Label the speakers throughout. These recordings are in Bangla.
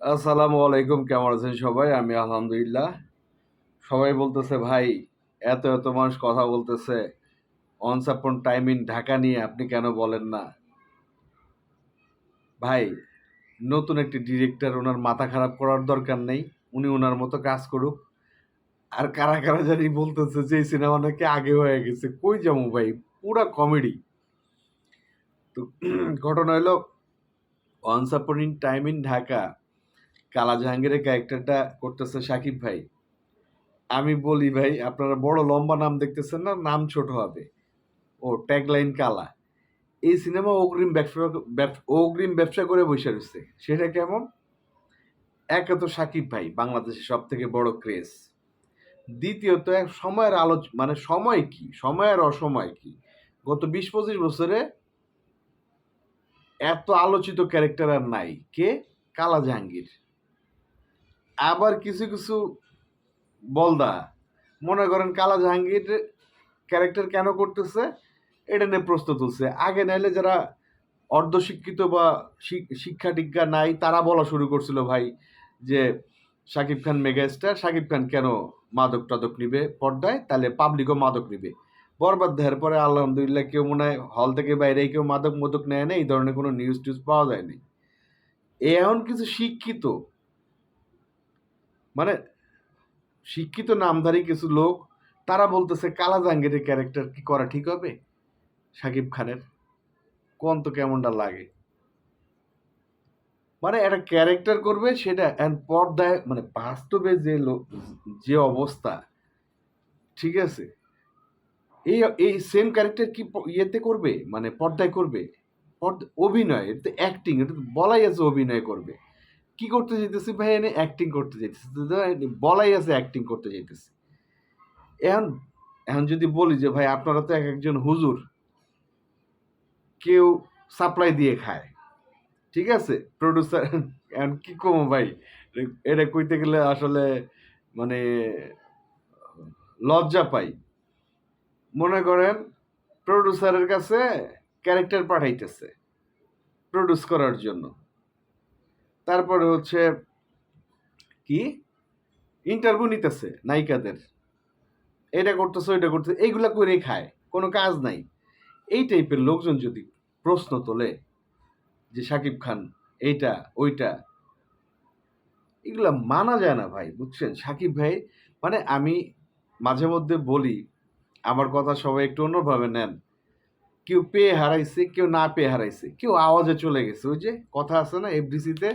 Speaker 1: আসসালামু আলাইকুম, কেমন আছেন সবাই? আমি আলহামদুলিল্লাহ। সবাই বলতেছে, ভাই, এত এত মানুষ কথা বলতেছে। অনস আপন টাইম ইন ঢাকা নিয়ে আপনি কেন বলেন না? ভাই, নতুন একটি ডিরেক্টর ওনার মাথা খারাপ করার দরকার নেই। উনি ওনার মতো কাজ করুক। আর কারা কারা জানি বলতেছে, যে এই সিনেমা নাকি আগে হয়ে গেছে। কই যাব ভাই? পুরা কমেডি তো ঘটনা হলো অনস আপন ইন টাইম ইন ঢাকা কালা জাহাঙ্গীরের ক্যারেক্টারটা করতেছে সাকিব ভাই। আমি বলি, ভাই, আপনারা বড় লম্বা নাম দেখতেছেন না, নাম ছোট হবে। ও ট্যাগলাইন কালা। এই সিনেমা অগ্রিম ব্যবসা অগ্রিম ব্যবসা করে বসে রয়েছে। সেটা কেমন? এক তো সাকিব ভাই, বাংলাদেশের সব থেকে বড় ক্রেজ দ্বিতীয়ত এক সময়ের আলোচ মানে সময় কি? সময়ের অসময় কি? গত বিশ পঁচিশ বছরে এত আলোচিত ক্যারেক্টার আর নাই। কে? কালা জাহাঙ্গীর আবার কিছু কিছু বলদা। মনে করেন কালা জাহাঙ্গীর ক্যারেক্টার কেন করতেছে? এটা নিয়ে প্রশ্ন তুলছে। আগে নাইলে যারা অর্ধশিক্ষিত বা শিক- শিক্ষা টিক্ষা নাই, তারা বলা শুরু করছিল ভাই যে, শাকিব খান মেগাস্টার শাকিব খান কেন মাদক টাদক নিবে পর্দায়? তাহলে পাবলিকও মাদক নিবে। বরবাদ দেওয়ার পরে আলহামদুলিল্লাহ কেউ মনে হয় হল থেকে বাইরে কেউ মাদক মাদক নেয় না এই ধরনের কোনো নিউজ টিউজ পাওয়া যায়নি। এমন কিছু শিক্ষিত মানে শিক্ষিত নামধারী কিছু লোক, তারা বলতেছে কালা জাহাঙ্গীরের ক্যারেক্টার কি করা ঠিক হবে? শাকিব খানের। কোন তো কেমনটা লাগে। মানে একটা ক্যারেক্টার করবে সেটা, and পর্দায় মানে বাস্তবে যে লোক যে অবস্থা, ঠিক আছে? এই এই সেম ক্যারেক্টার কি ইয়েতে করবে? মানে পর্দায় করবে? পর্দা, অভিনয়, এটা অ্যাক্টিং এটা তো বলাই আছে অভিনয় করবে। কি করতে যেতেছি ভাই? এনে অ্যাক্টিং করতে যেতেছি বলাই আছে অ্যাক্টিং করতে যেতেছি এখন এখন যদি বলি যে, ভাই, আপনারা তো এক একজন হুজুর। কেউ সাপ্লাই দিয়ে খায়। ঠিক আছে? প্রডিউসার এখন কি কমো ভাই? এটা কইতে গেলে আসলে মানে লজ্জা পাই। মনে করেন প্রডিউসারের কাছে ক্যারেক্টার পাঠাইতেছে। প্রডিউস করার জন্য। তারপরে হচ্ছে কি? ইন্টারভিউ নিতেছে নায়িকাদের। এটা করতেছে, ওইটা করতেছে, এইগুলা করেই খায়, কোনো কাজ নাই। এই টাইপের লোকজন যদি প্রশ্ন তোলে যে সাকিব খান এইটা, ওইটা, এগুলা মানা যায় না ভাই, বুঝছেন? সাকিব ভাই মানে আমি মাঝে মধ্যে বলি, আমার কথা সবাই একটু অন্যভাবে নেন। কেউ পেয়ে হারাইছে, কেউ না পেয়ে হারাইছে, কেউ আওয়াজে চলে গেছে, ওই যে কথা আছে না এফডিসিতে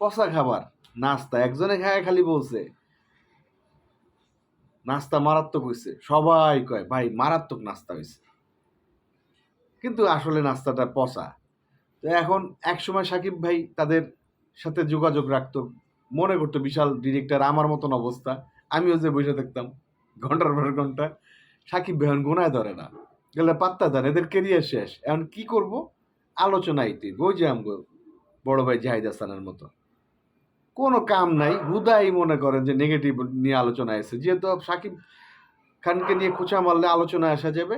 Speaker 1: পচা খাবার, নাস্তা, একজনে খায় খালি বলছে। নাস্তা মারাত্মক হয়েছে সবাই কয়, ভাই, মারাত্মক নাস্তা হয়েছে কিন্তু আসলে নাস্তাটা পচা। তো এখন একসময় সাকিব ভাই তাদের সাথে যোগাযোগ রাখতো। মনে করতো, বিশাল ডিরেক্টর আমার মতন অবস্থা। আমিও যে বসে থাকতাম, ঘণ্টার পর ঘণ্টা, সাকিব ভাই গুনায় ধরে না। গেলে পাত্তা দেন, এদের কেরিয়ার শেষ। এখন কি করব? আলোচনাই তুই ওই যে আমগো বড় ভাই জাহিদ হাসানের মতো। কোনো কাম নাই, হুদাই মনে করেন যে নেগেটিভ নিয়ে আলোচনা এসে যেহেতু সাকিব খানকে নিয়ে খুচা মারলে আলোচনা আসা যাবে।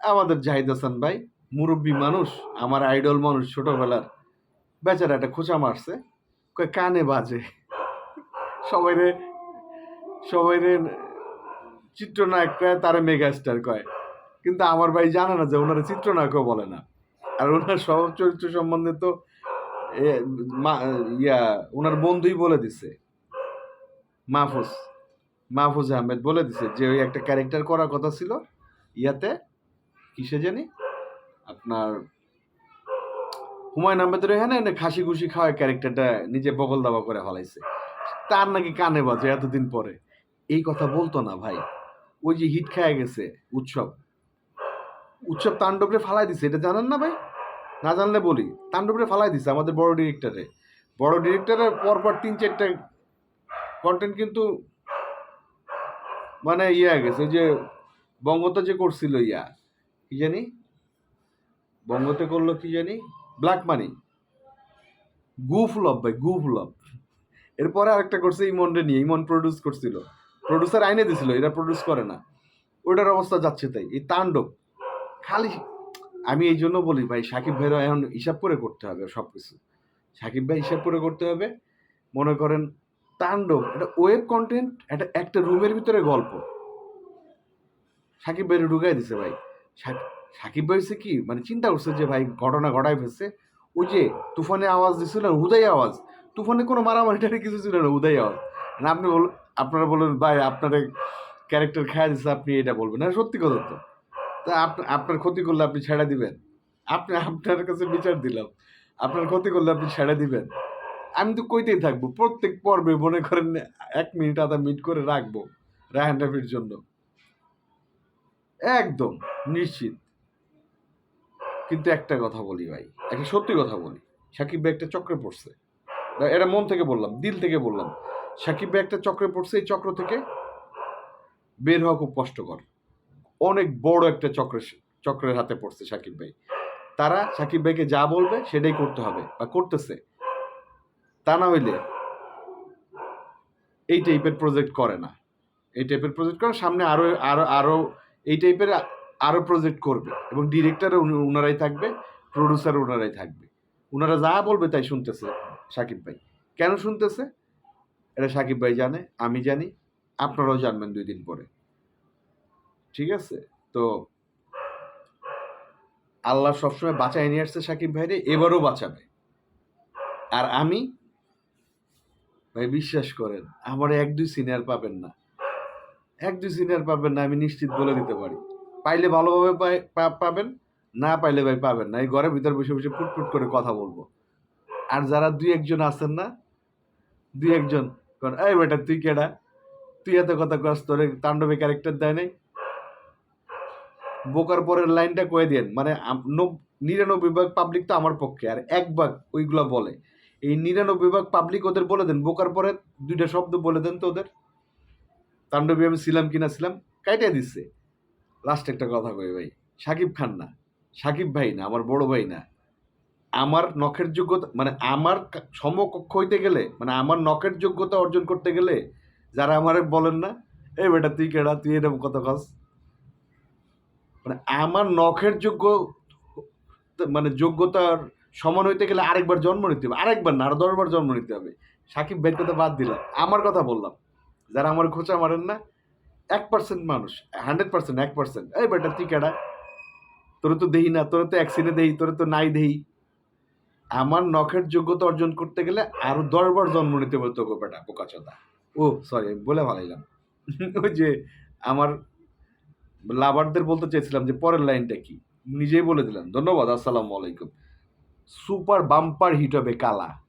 Speaker 1: আমাদের জাহিদ হাসান ভাই মুরব্বী মানুষ, আমার আইডল মানুষ ছোটবেলার বেচারা একটা খোঁচা মারছে। কানে বাজে। সবাই রে সবাই রে চিত্রনায়ক কয়, তারে মেগা স্টার কয়। কিন্তু আমার ভাই জানে না যে ওনারা চিত্রনায়কও বলে না। আর ওনার স্বভাব চরিত্র সম্বন্ধে তো ইয়া ওনার বন্ধুই বলে দিছে। মাহফুজ মাহফুজ আহমেদ বলে দিছে যে, ওই একটা ক্যারেক্টার করার কথা ছিল, ইয়াতে, কিসে জানি? আপনার হুমায়ুন আহমেদের এখানে খাসি খুশি খাওয়া ক্যারেক্টারটা নিজে বগল দাবা করে ফলাইছে। তার নাকি কানে বাজে এতদিন পরে। এই কথা বলতো না ভাই। ওই যে হিট খেয়ে গেছে, উৎসব। উৎসব তাণ্ডবরে ফালাই দিছে, এটা জানেন না ভাই? না জানলে বলি। তাণ্ডবরে ফালাই দিছে আমাদের বড় ডিরেক্টরে বড় ডিরেক্টরের পরপর তিন চারটা কন্টেন্ট কিন্তু মানে ইয়ে গেছে যে বঙ্গতে যে করছিল ইয়া, কি জানি? বঙ্গতে করল কি জানি? ব্ল্যাক মানি গুফ লভ ভাই গুফ লভ এরপরে আরেকটা করছে ইমনরে নিয়ে ইমন প্রডিউস করছিল। প্রডিউসার আইনে দিছিল, এরা প্রডিউস করে না। ওইটার অবস্থা যাচ্ছে তাই, এই তাণ্ডব। খালি আমি এই জন্য বলি ভাই, সাকিব ভাইরা এখন হিসাব করে করতে হবে সব কিছু সাকিব ভাই হিসাব করে করতে হবে। মনে করেন তাণ্ডব এটা ওয়েব কন্টেন্ট এটা একটা রুমের ভিতরে গল্প। সাকিব ভাইরে ঢুকাই দিছে ভাই। সাক- সাকিব ভাই হচ্ছে কি মানে চিন্তা করছে যে ভাই ঘটনা ঘটায় ফেলছে। ওই যে তুফানে আওয়াজ দিছিল হুদাই আওয়াজ। তুফানে কোনো মারামারি টারি কিছু ছিল না হুদাই আওয়াজ। না আপনি বল, আপনারা বলবেন ভাই আপনার ক্যারেক্টার খেয়া দিচ্ছে আপনি এটা বলবেন। না, সত্যি কথা তো। তা আপ- আপনার ক্ষতি করলে আপনি ছেড়ে দিবেন। আপনি, আপনার কাছে বিচার দিলাম। আপনার ক্ষতি করলে আপনি ছেড়ে দিবেন। আমি তো কইতেই থাকব, প্রত্যেক পর্বে মনে করেন এক মিনিট আধা মিনিট করে রাখব রায়হান রাফির জন্য। একদম, নিশ্চিত। কিন্তু একটা কথা বলি ভাই, একটা সত্যি কথা বলি। সাকিব ভাই একটা চক্রে পড়ছে। এটা মন থেকে বললাম, দিল থেকে বললাম। সাকিব ভাই একটা চক্রে পড়ছে এই চক্র থেকে বের হওয়া খুব কষ্টকর। অনেক বড় একটা চক্রের চক্রের হাতে পড়ছে সাকিব ভাই। তারা সাকিব ভাইকে যা বলবে সেটাই করতে হবে বা করতেছে। তা না হইলে এই টাইপের প্রজেক্ট করে না। এই টাইপের প্রজেক্ট করে সামনে আরও আরও আরও এই টাইপের আরও প্রজেক্ট করবে এবং ডিরেক্টর ওনারাই থাকবে প্রডিউসার ওনারাই থাকবে। ওনারা যা বলবে তাই শুনতেছে সাকিব ভাই। কেন শুনতেছে? এটা সাকিব ভাই জানে, আমি জানি, আপনারাও জানবেন দুই দিন পরে। ঠিক আছে? তো আল্লাহ সবসময় বাঁচায় নিয়ে আসছে সাকিব ভাইরে, এবারও বাঁচাবে। আর আমি, ভাই বিশ্বাস করেন, আমার এক দুই সিনিয়র পাবেন না। এক দুই সিনিয়র পাবেন না, আমি নিশ্চিত বলে দিতে পারি। পাইলে ভালোভাবে পাবেন, না পাইলে ভাই পাবেন না। এই ঘরের ভিতরে বসে বসে ফুটফুট করে কথা বলব। আর যারা দুই একজন আছেন না, দুই একজন, এই বেটা তুই কেডা? তুই এত কথা কস, তোর তাণ্ডবে ক্যারেক্টার দেয় নাই। বোকার পরের লাইনটা কয়ে দেন। মানে নিরানব্বই ভাগ পাবলিক তো আমার পক্ষে, আর এক ভাগ ওইগুলা বলে। এই নিরানব্বই ভাগ পাবলিক ওদের বলে দেন, বোকার পরে দুইটা শব্দ বলে দেন তো ওদের। তাণ্ডবী আমি ছিলাম কিনা ছিলাম কাইটা দিচ্ছে। লাস্ট একটা কথা কই ভাই, সাকিব খান না, সাকিব ভাই না, আমার বড় ভাই না। আমার নখের যোগ্যতা মানে আমার সমকক্ষ হইতে গেলে মানে আমার নখের যোগ্যতা অর্জন করতে গেলে, যারা আমার বলেন না, এই বেটা তুই কেডা, তুই এরকম কথা কাজ মানে আমার নখের যোগ্য মানে যোগ্যতার সমান হইতে গেলে আরেকবার জন্ম নিতে হবে। আরেকবার না, আরও দশবার জন্ম নিতে হবে। সাকিব কথা বাদ দিলাম। আমার কথা বললাম। যারা আমার খোঁচা মারেন না, এক পার্সেন্ট মানুষ হান্ড্রেড পার্সেন্ট এক পার্সেন্ট এই বেটা, তুই কেডা? তোরে তো দেহি না, তোরে তো অ্যাক্সিডে দেহি তোরে তো নাই দেহি আমার নখের যোগ্যতা অর্জন করতে গেলে আরও দশবার জন্ম নিতে হবে তোকে বেটা, বোকাচোদা। ও সরি বলে ভালাইলাম ওই যে আমার লাভারদের বলতে চাইছিলাম যে পরের লাইনটা কি? নিজেই বলে দিলাম, ধন্যবাদ, আসসালামু আলাইকুম। সুপার বাম্পার হিট হবে কালা।